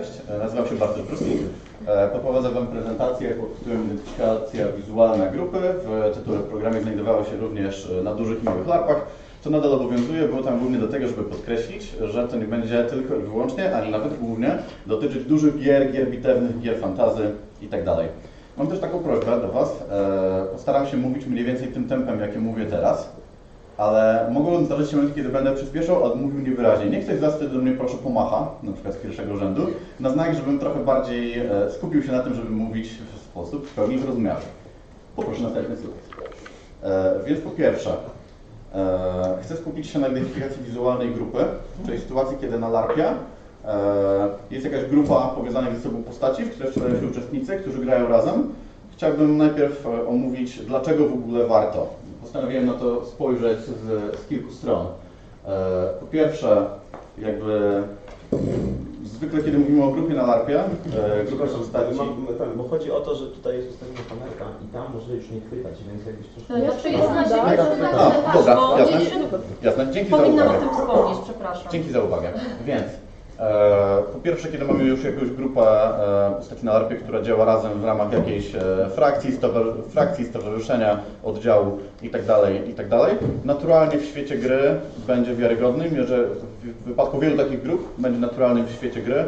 Cześć, e, nazywam się Bartosz Bruski. E, Poprowadzę Wam prezentację pod tytułem Identyfikacja wizualna grupy. W tytule programie znajdowało się również e, na dużych i małych larpach. To nadal obowiązuje, było tam głównie do tego, żeby podkreślić, że to nie będzie tylko i wyłącznie, ani nawet głównie dotyczyć dużych gier, gier bitewnych, gier fantazy itd. Mam też taką prośbę do Was. Postaram się mówić mniej więcej tym tempem, jakie mówię teraz ale mogą zdarzyć się momenty, kiedy będę przyspieszał, albo mówił niewyraźnie. Niech ktoś z Was wtedy do mnie proszę pomacha, na przykład z pierwszego rzędu, na znak, żebym trochę bardziej e, skupił się na tym, żeby mówić w sposób w pełni zrozumiały. Poproszę następny slajd. E, więc po pierwsze, e, chcę skupić się na identyfikacji wizualnej grupy, czyli sytuacji, kiedy na larpie jest jakaś grupa powiązanych ze sobą postaci, w której wcielają się uczestnicy, którzy grają razem. Chciałbym najpierw omówić, dlaczego w ogóle warto. Postanowiłem na to spojrzeć z, z kilku stron. E, Po pierwsze, jakby zwykle kiedy mówimy o grupie na larpie, e, grupa postaci... Mam, tak, bo chodzi o to, że tutaj jest ustawiona kamerka i tam może już nie chwytać, więc jakbyś troszkę... To znaczy jest na Tak, ziemi, tak, tak. Dobra, bo jasne. jeszcze Jasne, dzięki za Powinnam o uwagę. tym wspomnieć, przepraszam. Dzięki za uwagę. Więc po pierwsze, kiedy mamy już jakąś grupę e, postaci na larpie, która działa razem w ramach jakiejś e, frakcji, frakcji, stowarzyszenia, oddziału itd., itd., naturalnie w świecie gry będzie wiarygodnym, jeżeli w wypadku wielu takich grup będzie naturalnym w świecie gry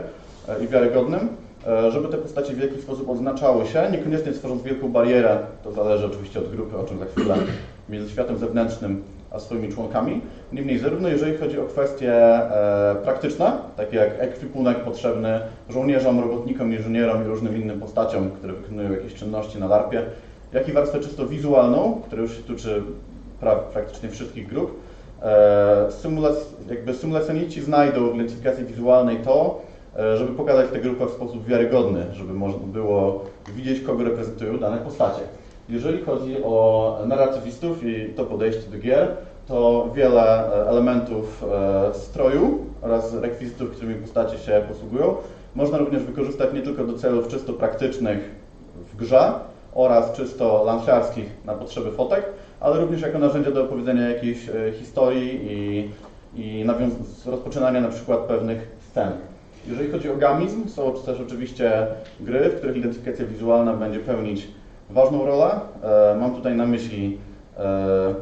e, i wiarygodnym, e, żeby te postacie w jakiś sposób odznaczały się, niekoniecznie tworząc wielką barierę, to zależy oczywiście od grupy, o czym za chwilę, między światem zewnętrznym swoimi członkami. Niemniej zarówno jeżeli chodzi o kwestie e, praktyczne, takie jak ekwipunek potrzebny żołnierzom, robotnikom, inżynierom i różnym innym postaciom, które wykonują jakieś czynności na larpie, jak i warstwę czysto wizualną, która już się tyczy pra, praktycznie wszystkich grup, e, symulac, jakby symulacjoniści znajdą w identyfikacji wizualnej to, e, żeby pokazać tę grupę w sposób wiarygodny, żeby można było widzieć, kogo reprezentują dane postacie. Jeżeli chodzi o narratywistów i to podejście do gier, to wiele e, elementów e, stroju oraz rekwizytów, którymi postacie się posługują, można również wykorzystać nie tylko do celów czysto praktycznych w grze oraz czysto lanciarskich na potrzeby fotek, ale również jako narzędzia do opowiedzenia jakiejś e, historii i, i rozpoczynania na przykład pewnych scen. Jeżeli chodzi o gamizm, są też oczywiście gry, w których identyfikacja wizualna będzie pełnić ważną rolę. E, Mam tutaj na myśli, e,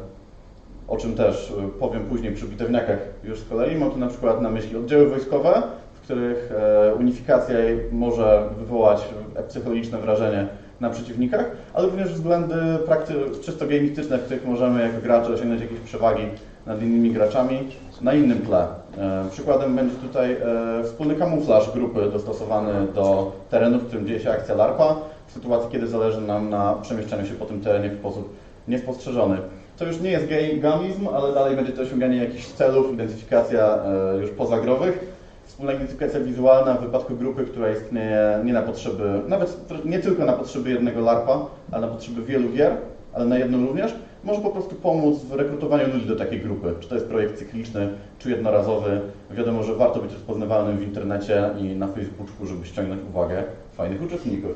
o czym też e, powiem później przy bitewniakach już z kolei, mam tu na przykład na myśli oddziały wojskowe, w których unifikacja może wywołać psychologiczne wrażenie na przeciwnikach, ale również względy prakty- czysto gamistyczne, w których możemy jako gracze osiągnąć jakieś przewagi nad innymi graczami na innym tle. E, Przykładem będzie tutaj e, wspólny kamuflaż grupy dostosowany do terenu, w którym dzieje się akcja LARPA, w sytuacji, kiedy zależy nam na przemieszczaniu się po tym terenie w sposób niespostrzeżony. To już nie jest gamizm, ale dalej będzie to osiąganie jakichś celów, identyfikacja e, już pozagrowych. Wspólna identyfikacja wizualna w wypadku grupy, która istnieje nie na potrzeby, nawet nie tylko na potrzeby jednego LARPa, ale na potrzeby wielu gier, ale na jedną również, może po prostu pomóc w rekrutowaniu ludzi do takiej grupy. Czy to jest projekt cykliczny, czy jednorazowy. Wiadomo, że warto być rozpoznawalnym w internecie i na Facebooku, żeby ściągnąć uwagę fajnych uczestników.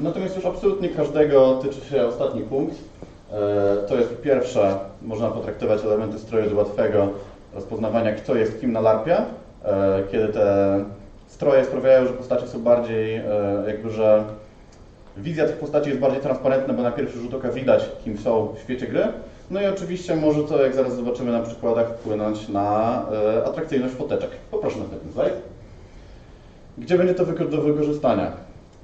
Natomiast już absolutnie każdego tyczy się ostatni punkt. E, To jest pierwsze, można potraktować elementy stroju do łatwego rozpoznawania, kto jest kim na larpie, e, kiedy te stroje sprawiają, że postacie są bardziej, e, jakby, że wizja tych postaci jest bardziej transparentna, bo na pierwszy rzut oka widać, kim są w świecie gry. No i oczywiście może to, jak zaraz zobaczymy na przykładach, wpłynąć na e, atrakcyjność foteczek. Poproszę następny slajd. Gdzie będzie to do wykorzystania?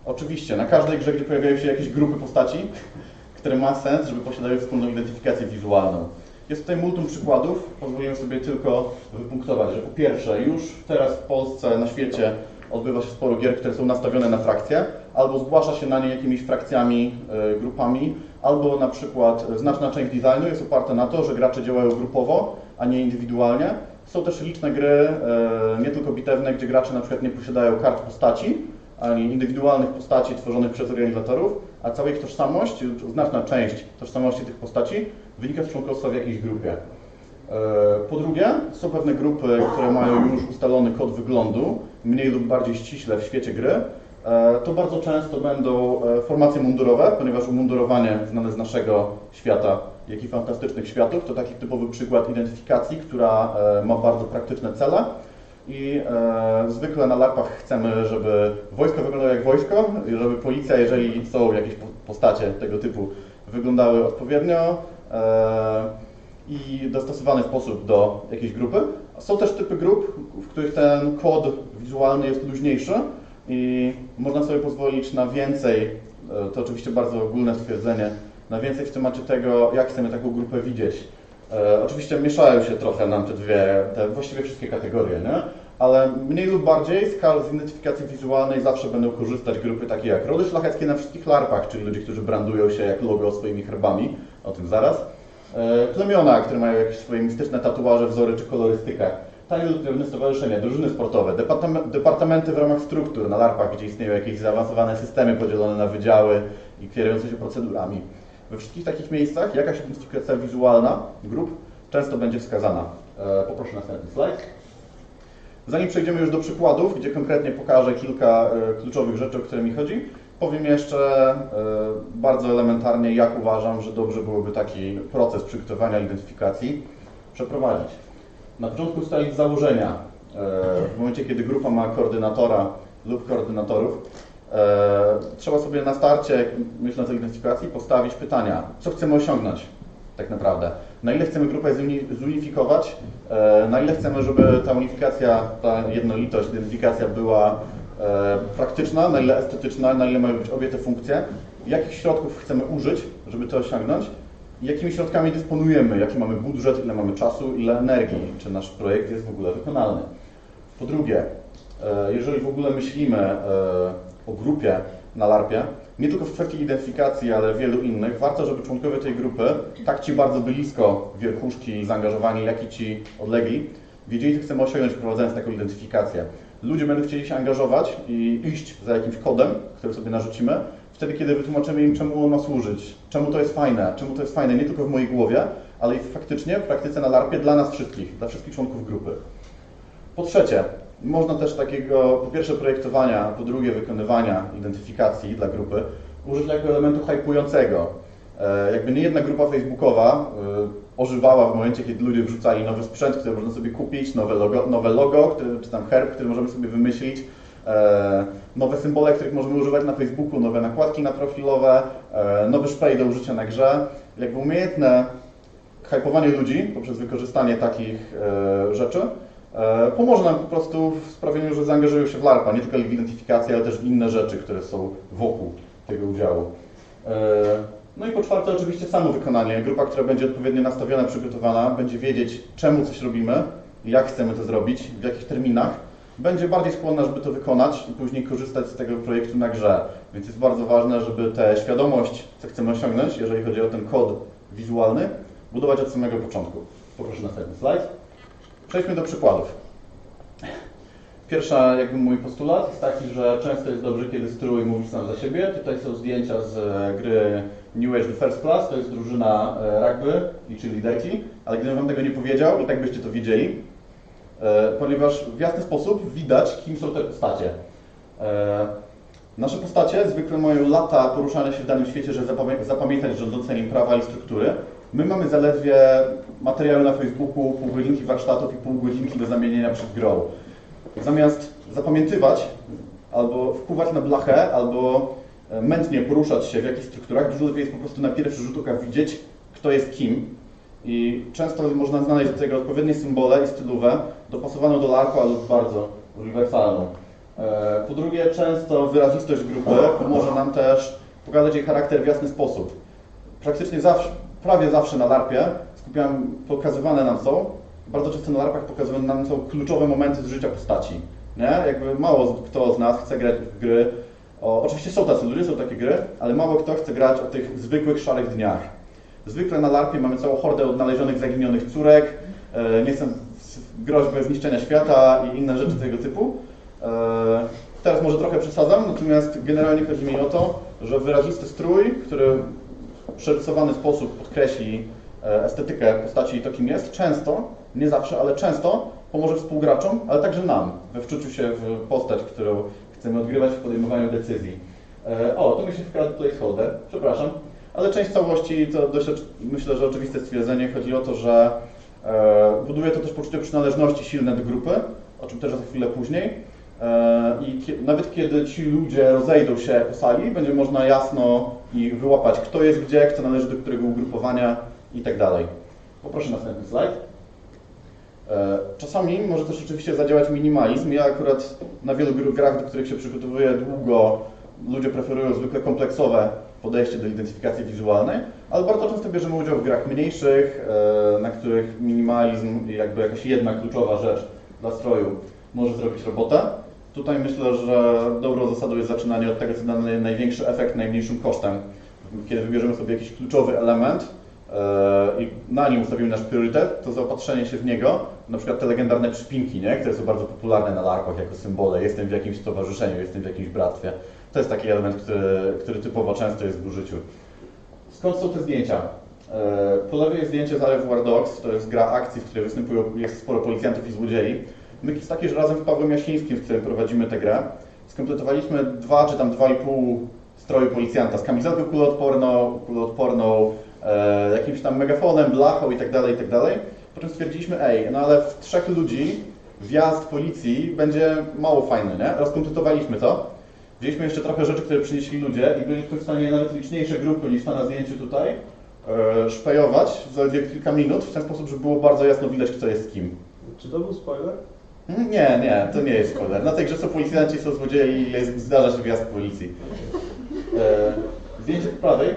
Oczywiście, na każdej grze, gdzie pojawiają się jakieś grupy postaci, które ma sens, żeby posiadały wspólną identyfikację wizualną. Jest tutaj multum przykładów, pozwoliłem sobie tylko wypunktować, że po pierwsze, już teraz w Polsce, na świecie odbywa się sporo gier, które są nastawione na frakcje, albo zgłasza się na nie jakimiś frakcjami, e, grupami, albo na przykład znaczna część designu jest oparta na to, że gracze działają grupowo, a nie indywidualnie. Są też liczne gry, e, nie tylko bitewne, gdzie gracze na przykład nie posiadają kart postaci, ani indywidualnych postaci tworzonych przez organizatorów, a cała ich tożsamość, znaczna część tożsamości tych postaci wynika z członkostwa w jakiejś grupie. E, Po drugie, są pewne grupy, które mają już ustalony kod wyglądu, mniej lub bardziej ściśle w świecie gry. E, To bardzo często będą e, formacje mundurowe, ponieważ umundurowanie znane z naszego świata, jak i fantastycznych światów, to taki typowy przykład identyfikacji, która e, ma bardzo praktyczne cele. I e, zwykle na larpach chcemy, żeby wojsko wyglądało jak wojsko, żeby policja, jeżeli są jakieś po- postacie tego typu, wyglądały odpowiednio e, i dostosowany sposób do jakiejś grupy. Są też typy grup, w których ten kod wizualny jest luźniejszy i można sobie pozwolić na więcej, e, to oczywiście bardzo ogólne stwierdzenie, na więcej w temacie tego, jak chcemy taką grupę widzieć. E, oczywiście mieszają się trochę nam te dwie, te właściwie wszystkie kategorie, nie? ale mniej lub bardziej z kal z identyfikacji wizualnej zawsze będą korzystać grupy takie jak rody szlacheckie na wszystkich larpach, czyli ludzie, którzy brandują się jak logo swoimi herbami, o tym zaraz. E, Plemiona, które mają jakieś swoje mistyczne tatuaże, wzory czy kolorystykę. Lub drewne stowarzyszenia, drużyny sportowe, departame- departamenty w ramach struktur na larpach, gdzie istnieją jakieś zaawansowane systemy podzielone na wydziały i kierujące się procedurami. We wszystkich takich miejscach jakaś identyfikacja wizualna grup często będzie wskazana. E, Poproszę następny slajd. Zanim przejdziemy już do przykładów, gdzie konkretnie pokażę kilka e, kluczowych rzeczy, o które mi chodzi, powiem jeszcze e, bardzo elementarnie, jak uważam, że dobrze byłoby taki proces przygotowania identyfikacji przeprowadzić. Na początku stali założenia. E, W momencie, kiedy grupa ma koordynatora lub koordynatorów, e, trzeba sobie na starcie, myśląc o identyfikacji, postawić pytania, co chcemy osiągnąć tak naprawdę. Na ile chcemy grupę zuni- zunifikować, na ile chcemy, żeby ta unifikacja, ta jednolitość, identyfikacja była praktyczna, na ile estetyczna, na ile mają być obie te funkcje, jakich środków chcemy użyć, żeby to osiągnąć jakimi środkami dysponujemy, jaki mamy budżet, ile mamy czasu, ile energii, czy nasz projekt jest w ogóle wykonalny. Po drugie, e, jeżeli w ogóle myślimy e, o grupie na LARPie, nie tylko w kwestii identyfikacji, ale wielu innych, warto, żeby członkowie tej grupy, tak ci bardzo blisko wierchuszki zaangażowani, jak i ci odlegli, wiedzieli, co chcemy osiągnąć, wprowadzając taką identyfikację. Ludzie będą chcieli się angażować i iść za jakimś kodem, który sobie narzucimy, wtedy, kiedy wytłumaczymy im, czemu on ma służyć, czemu to jest fajne, czemu to jest fajne nie tylko w mojej głowie, ale i faktycznie w praktyce na LARPie dla nas wszystkich, dla wszystkich członków grupy. Po trzecie, można też takiego, po pierwsze projektowania, po drugie wykonywania identyfikacji dla grupy użyć jako elementu hypującego. E, jakby nie jedna grupa facebookowa e, ożywała w momencie, kiedy ludzie wrzucali nowy sprzęt, który można sobie kupić, nowe logo, nowe logo który, czy tam herb, który możemy sobie wymyślić, e, nowe symbole, których możemy używać na Facebooku, nowe nakładki na profilowe, e, nowy spray do użycia na grze. Jakby umiejętne hypowanie ludzi poprzez wykorzystanie takich e, rzeczy e, pomoże nam po prostu w sprawieniu, że zaangażują się w LARPA, nie tylko w identyfikację, ale też w inne rzeczy, które są wokół tego udziału. No i po czwarte oczywiście samo wykonanie. Grupa, która będzie odpowiednio nastawiona, przygotowana, będzie wiedzieć czemu coś robimy, jak chcemy to zrobić, w jakich terminach, będzie bardziej skłonna, żeby to wykonać i później korzystać z tego projektu na grze. Więc jest bardzo ważne, żeby tę świadomość, co chcemy osiągnąć, jeżeli chodzi o ten kod wizualny, budować od samego początku. Poproszę następny slajd. Przejdźmy do przykładów. Pierwsza, jakby mój postulat jest taki, że często jest dobrze, kiedy strój mówi sam za siebie. Tutaj są zdjęcia z e, gry New Age The First Class, to jest drużyna e, rugby i czy liderki, ale gdybym wam tego nie powiedział, i tak byście to wiedzieli, e, ponieważ w jasny sposób widać, kim są te postacie. Nasze postacie zwykle mają lata poruszania się w danym świecie, żeby zapamię- zapamiętać rządzące nim prawa i struktury. My mamy zaledwie materiały na Facebooku, pół godzinki warsztatów i pół godzinki do zamienienia przed grą. Zamiast zapamiętywać, albo wpływać na blachę, albo e, mętnie poruszać się w jakichś strukturach, dużo lepiej jest po prostu na pierwszy rzut oka widzieć, kto jest kim. I często można znaleźć do tego odpowiednie symbole i stylówę, dopasowaną do larpa lub bardzo uniwersalną. E, Po drugie, często wyrazistość grupy pomoże nam też pokazać jej charakter w jasny sposób. Praktycznie zawsze, prawie zawsze na larpie skupiam, pokazywane nam są, bardzo często na larpach pokazywane nam są kluczowe momenty z życia postaci. Nie? Jakby mało kto z nas chce grać w gry. O, oczywiście są tacy ludzie, są takie gry, ale mało kto chce grać o tych zwykłych, szarych dniach. Zwykle na larpie mamy całą hordę odnalezionych, zaginionych córek, e, nie chcę groźby zniszczenia świata i inne rzeczy tego typu. E, Teraz może trochę przesadzam, natomiast generalnie chodzi mi o to, że wyrazisty strój, który w przerysowany sposób podkreśli estetykę postaci i to, kim jest, często, nie zawsze, ale często pomoże współgraczom, ale także nam we wczuciu się w postać, którą chcemy odgrywać w podejmowaniu decyzji. E, O, tu mi się wkradł placeholder, przepraszam, ale część całości to dość, myślę, że oczywiste stwierdzenie. Chodzi o to, że e, buduje to też poczucie przynależności silne do grupy o czym też za chwilę później. E, I nawet kiedy ci ludzie rozejdą się po sali, będzie można jasno i wyłapać, kto jest gdzie, kto należy do którego ugrupowania i tak dalej. Poproszę następny slajd. E, Czasami może też oczywiście zadziałać minimalizm. Ja akurat na wielu gr- grach, do których się przygotowuję długo, ludzie preferują zwykle kompleksowe podejście do identyfikacji wizualnej, ale bardzo często bierzemy udział w grach mniejszych, e, na których minimalizm jakby jakaś jedna kluczowa rzecz dla stroju może zrobić robotę. Tutaj myślę, że dobrą zasadą jest zaczynanie od tego, co da naj- największy efekt najmniejszym kosztem. Kiedy wybierzemy sobie jakiś kluczowy element, i na nim ustawimy nasz priorytet, to zaopatrzenie się w niego, na przykład te legendarne przypinki, nie? które są bardzo popularne na larpach jako symbole, jestem w jakimś stowarzyszeniu, jestem w jakimś bractwie. To jest taki element, który, który typowo często jest w użyciu. Skąd są te zdjęcia? E, Po lewej jest zdjęcie z War Dogs, to jest gra akcji, w której występują, jest sporo policjantów i złodziei. My jest taki, że razem z Pawłem Jasińskim, w którym prowadzimy tę grę, skompletowaliśmy dwa czy tam dwa i pół stroju policjanta z kamizelką kuloodporną, kuloodporną e, jakimś tam megafonem, blachą i tak dalej, i tak dalej. Po czym stwierdziliśmy, ej, no ale w trzech ludzi wjazd policji będzie mało fajny, nie? Rozkompletowaliśmy to. Wzięliśmy jeszcze trochę rzeczy, które przynieśli ludzie i byliśmy w stanie nawet liczniejsze grupy niż ta na zdjęciu tutaj e, szpejować w zaledwie kilka minut, w ten sposób, że było bardzo jasno widać, kto jest z kim. Czy to był spoiler? Nie, nie, to nie jest spoiler. Na tej grze są policjanci, są złodzieje i jest, zdarza się wjazd policji. E, zdjęcie po prawej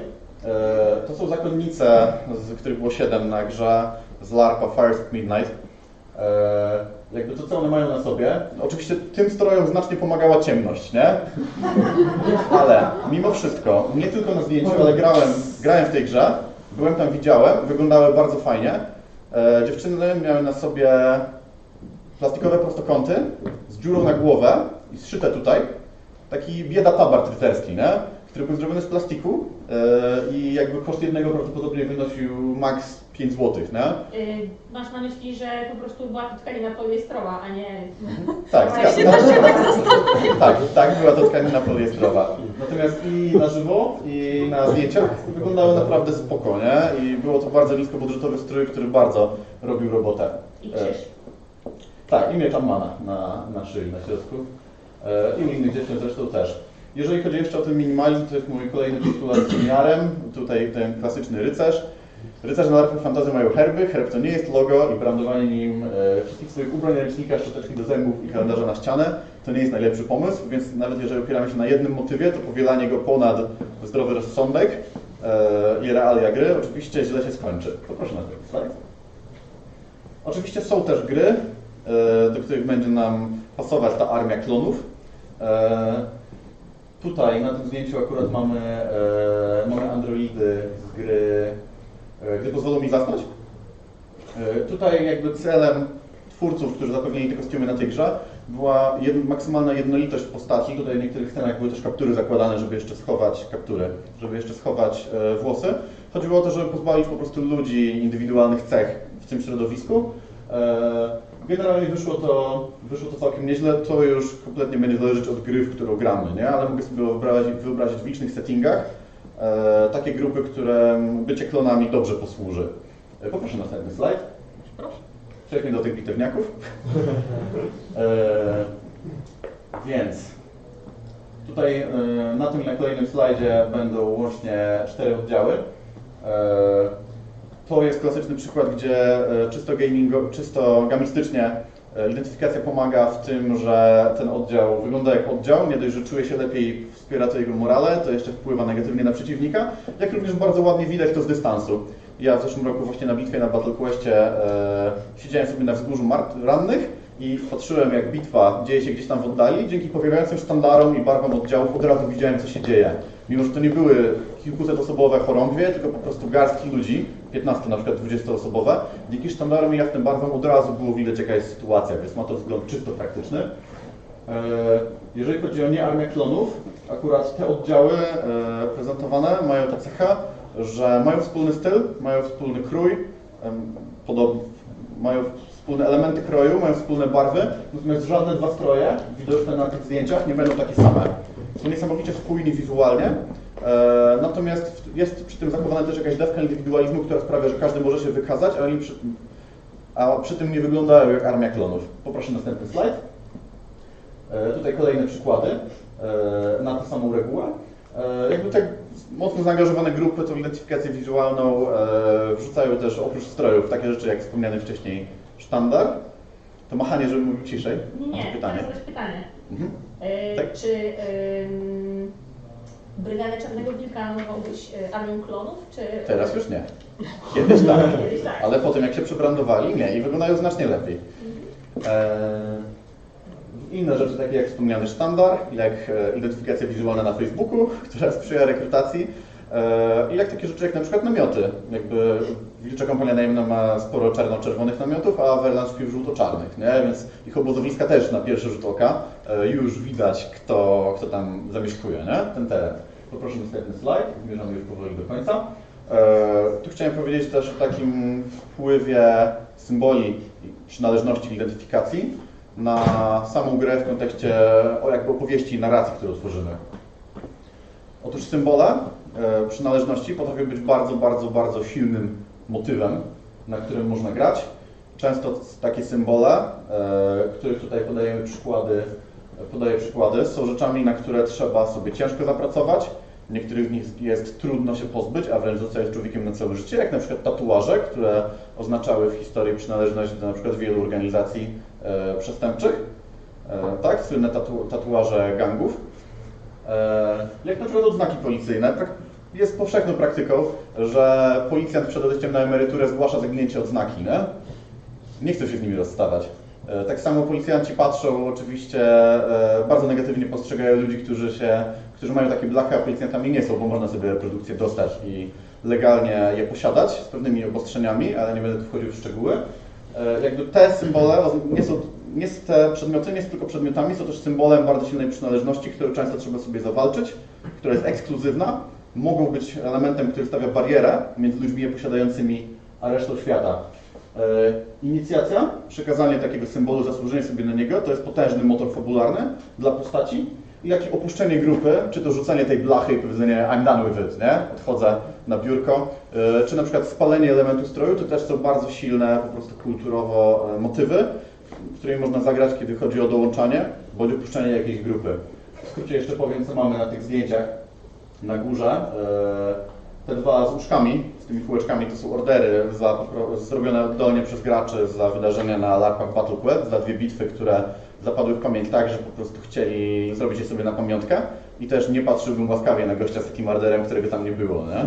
to są zakonnice, z których było 7 na grze z LARPa First Midnight. E, jakby to, co one mają na sobie, oczywiście tym strojom znacznie pomagała ciemność, nie? Ale mimo wszystko, nie tylko na zdjęciu, ale grałem, grałem w tej grze, byłem tam, widziałem, wyglądały bardzo fajnie. E, dziewczyny miały na sobie plastikowe prostokąty z dziurą na głowę i zszyte tutaj. Taki bieda tabart rycerski, nie? Który był zrobiony z plastiku e, i jakby koszt jednego prawdopodobnie wynosił max 5 zł, nie? Y, Masz na myśli, że po prostu była to tkanina poliestrowa, a nie... Tak, Ja się też się tak zastanawiam. tak, tak, była to tkanina poliestrowa. Natomiast i na żywo, i na zdjęciach wyglądały naprawdę spoko, nie? I było to bardzo niskobudżetowy strój, który bardzo robił robotę. I E, krzyż. Tak, i miecz Ammana na, na szyi, na środku. E, I u innych dziewczyn zresztą też. Jeżeli chodzi jeszcze o ten minimalizm, to jest mój kolejny postulat z wymiarem. Tutaj ten klasyczny rycerz. Rycerze na larpach fantazy mają herby. Herb to nie jest logo i brandowanie nim e, wszystkich swoich ubrań, ręcznika, szczoteczki do zębów i kalendarza na ścianę to nie jest najlepszy pomysł, więc nawet jeżeli opieramy się na jednym motywie, to powielanie go ponad zdrowy rozsądek e, i realia gry oczywiście źle się skończy. Poproszę na ten slajd. Oczywiście są też gry, e, do których będzie nam pasować ta armia klonów. E, Tutaj na tym zdjęciu akurat mamy, e, mamy androidy z gry e, Gdy pozwolą mi zasnąć. E, Tutaj jakby celem twórców, którzy zapewnili te kostiumy na tej grze, była jed, maksymalna jednolitość postaci. Tutaj w niektórych scenach były też kaptury zakładane, żeby jeszcze schować kaptury, żeby jeszcze schować e, włosy. Chodziło o to, żeby pozbawić po prostu ludzi indywidualnych cech w tym środowisku. E, Generalnie wyszło to, wyszło to całkiem nieźle. To już kompletnie będzie zależeć od gry, w którą gramy, nie? ale mogę sobie wyobrazić, wyobrazić w licznych settingach e, takie grupy, które bycie klonami dobrze posłuży. E, poproszę następny slajd. Proszę. Przejdźmy do tych bitewniaków. E, więc tutaj e, na tym i na kolejnym slajdzie będą łącznie cztery oddziały. To jest klasyczny przykład, gdzie e, czysto, gamingo, czysto gamistycznie e, identyfikacja pomaga w tym, że ten oddział wygląda jak oddział, nie dość, że czuje się lepiej, wspiera to jego morale, to jeszcze wpływa negatywnie na przeciwnika, jak również bardzo ładnie widać to z dystansu. Ja w zeszłym roku właśnie na bitwie na Battle Questie e, siedziałem sobie na wzgórzu rannych i patrzyłem jak bitwa dzieje się gdzieś tam w oddali. Dzięki pojawiającym sztandarom i barwom oddziałów od razu widziałem co się dzieje. Mimo, że to nie były kilkusetosobowe chorągwie, tylko po prostu garstki ludzi, 15 na przykład 20-osobowe. Dzięki sztandarom i jasnym barwom od razu było widać jaka jest sytuacja, więc ma to wzgląd czysto praktyczny. E, Jeżeli chodzi o nie armię klonów, akurat te oddziały e, prezentowane mają tę cechę, że mają wspólny styl, mają wspólny krój, em, podob, mają wspólne elementy kroju, mają wspólne barwy, natomiast żadne dwa stroje widoczne na tych zdjęciach nie będą takie same. Są niesamowicie spójni wizualnie, e, natomiast jest przy tym zachowana też jakaś dawka indywidualizmu, która sprawia, że każdy może się wykazać, ale im przy, a przy tym nie wyglądają jak armia klonów. Poproszę następny slajd. E, Tutaj kolejne przykłady e, na tę samą regułę. E, Jakby tak mocno zaangażowane grupy tą identyfikację wizualną e, wrzucają też oprócz strojów takie rzeczy jak wspomniany wcześniej sztandar. To machanie, żeby mówił ciszej. Nie, pytanie. zadać pytanie. Mhm. E, Tak. Czy ym, Brygadę Czarnego Wilka mogą być e, armią klonów, czy... Teraz już nie. Kiedyś tak. Kiedyś tak. Ale po tym jak się przebrandowali, nie i wyglądają znacznie lepiej. Eee, inne rzeczy takie jak wspomniany sztandar, jak e, identyfikacja wizualna na Facebooku, która sprzyja rekrutacji i jak takie rzeczy jak na przykład namioty. Jakby Wilcza Kompania Najemna ma sporo czarno-czerwonych namiotów, a Verlan śpi w żółto-czarnych, nie? więc ich obozowiska też na pierwszy rzut oka e, już widać kto, kto tam zamieszkuje, nie? ten teren. Poproszę następny slajd, zmierzamy już powoli do końca. E, Tu chciałem powiedzieć też o takim wpływie symboli przynależności identyfikacji na samą grę w kontekście o jakby opowieści i narracji, którą tworzymy. Otóż symbole e, przynależności potrafią być bardzo, bardzo, bardzo silnym motywem, na którym można grać. Często takie symbole, e, których tutaj podajemy przykłady, podaję przykłady, są rzeczami, na które trzeba sobie ciężko zapracować. Niektórych z nich jest trudno się pozbyć, a wręcz zostaje człowiekiem na całe życie, jak na przykład tatuaże, które oznaczały w historii przynależność do na przykład wielu organizacji e, przestępczych. Tak, słynne tatu, tatuaże gangów. E, jak na przykład odznaki policyjne. Tak, jest powszechną praktyką, że policjant przed odejściem na emeryturę zgłasza zaginięcie odznaki, nie? Nie chce się z nimi rozstawać. E, Tak samo policjanci patrzą, oczywiście e, bardzo negatywnie postrzegają ludzi, którzy się, którzy mają takie blachy, a policjantami nie są, bo można sobie reprodukcję dostać i legalnie je posiadać z pewnymi obostrzeniami, ale nie będę tu wchodził w szczegóły. Jakby te symbole nie są, nie są te przedmioty, nie są tylko przedmiotami, są też symbolem bardzo silnej przynależności, którą często trzeba sobie zawalczyć, która jest ekskluzywna, mogą być elementem, który stawia barierę między ludźmi posiadającymi a resztą świata. E, Inicjacja, przekazanie takiego symbolu, zasłużenie sobie na niego, to jest potężny motor fabularny dla postaci, jak i opuszczenie grupy, czy to rzucenie tej blachy i powiedzenie I'm done with it, nie? Odchodzę na biurko, e, czy na przykład spalenie elementu stroju, to też są bardzo silne po prostu kulturowo e, motywy, którymi można zagrać, kiedy chodzi o dołączanie bądź opuszczenie jakiejś grupy. W skrócie jeszcze powiem, co mamy na tych zdjęciach na górze. E, Te dwa z łóżkami, z tymi kółeczkami, to są ordery za, zrobione oddolnie przez graczy za wydarzenia na LARPach Battle Quest, za dwie bitwy, które zapadły w pamięć tak, że po prostu chcieli zrobić je sobie na pamiątkę. I też nie patrzyłbym łaskawie na gościa z takim orderem, którego tam nie było, nie?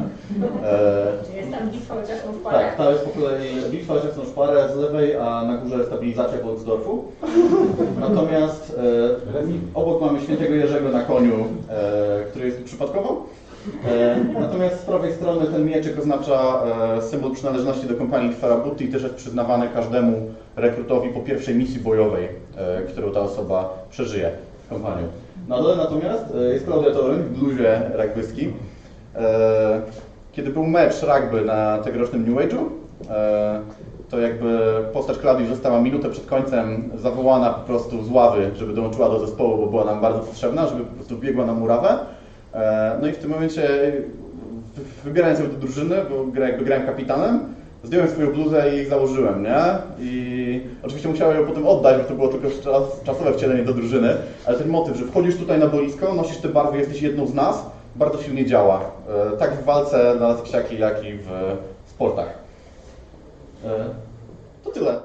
E, jest tam bitwa o ciasną szparę? tak, ta jest po kolei bitwa o ciasną szparę z lewej, a na górze stabilizacja Volksdorfu. Natomiast e, obok mamy świętego Jerzego na koniu, e, który jest przypadkowo. E, natomiast z prawej strony ten mieczyk oznacza e, symbol przynależności do kompanii Farabuty i też jest przyznawany każdemu rekrutowi po pierwszej misji bojowej, e, którą ta osoba przeżyje w kompanii. Na dole natomiast e, jest Claudia Toruń w bluzie rugbyski. E, kiedy był mecz rugby na tegorocznym New Age'u, e, to jakby postać Klaudii została minutę przed końcem zawołana po prostu z ławy, żeby dołączyła do zespołu, bo była nam bardzo potrzebna, żeby po prostu biegła na murawę. No i w tym momencie, wy- wybierając ją do drużyny, bo grałem kapitanem, zdjąłem swoją bluzę i założyłem, nie? I oczywiście musiałem ją potem oddać, bo to było tylko czas, czasowe wcielenie do drużyny, ale ten motyw, że wchodzisz tutaj na boisko, nosisz te barwy, jesteś jedną z nas, bardzo silnie działa. E, Tak w walce na ksiaki, jak i w sportach. E, To tyle.